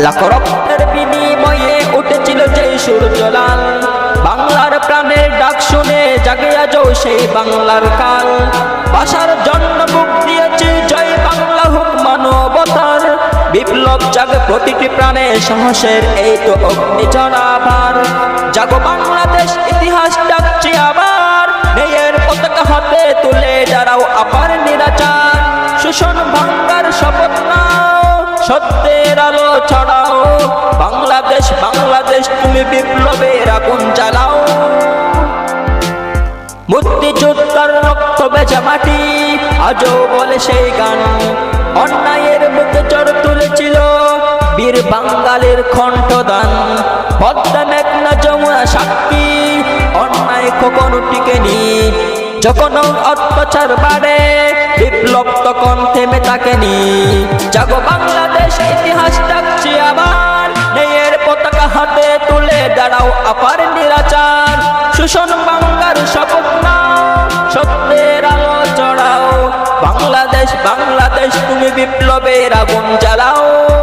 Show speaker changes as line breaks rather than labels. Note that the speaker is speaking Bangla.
লাখ রক্তের বিনিময়ে উঠেছিল বিপ্লব জাগে প্রতিটি প্রাণে সাহসের এই তো অগ্নি জড়াবার জাগো বাংলাদেশ, ইতিহাস ডাকছে আবার। মেয়ের পতাকা হাতে তুলে দাঁড়াও আবার নিরাচার। শোষণ ভাঙ্গার শপথ নাও সত্যের আলো ছড়াও। বাংলাদেশ বাংলাদেশ, তুমি বিপ্লবের আগুন জ্বালাও। মুক্তিযোদ্ধার রক্ত বেজা মাটি, আজও বলে সেই গান। অন্যায়ের মুখে চর তুলেছিল বীর বাঙ্গালের কণ্ঠদান। পদ্মা মেঘনা যমুনা সাক্ষী, অন্যায় কখনো টিকেনি। যখন অত্যাচার বাড়ে, বিপ্লব তখন থেমে থাকেনি। জাগো বাংলাদেশ ইতিহাস ডাকছে আবার নেয়ের পতাকা হাতে তুলে দাঁড়াও আপার নিরাচার শোষণ বাংলার শপথ নাও সত্যের আলো চড়াও। বাংলাদেশ বাংলাদেশ, তুমি বিপ্লবের আগুন জ্বালাও।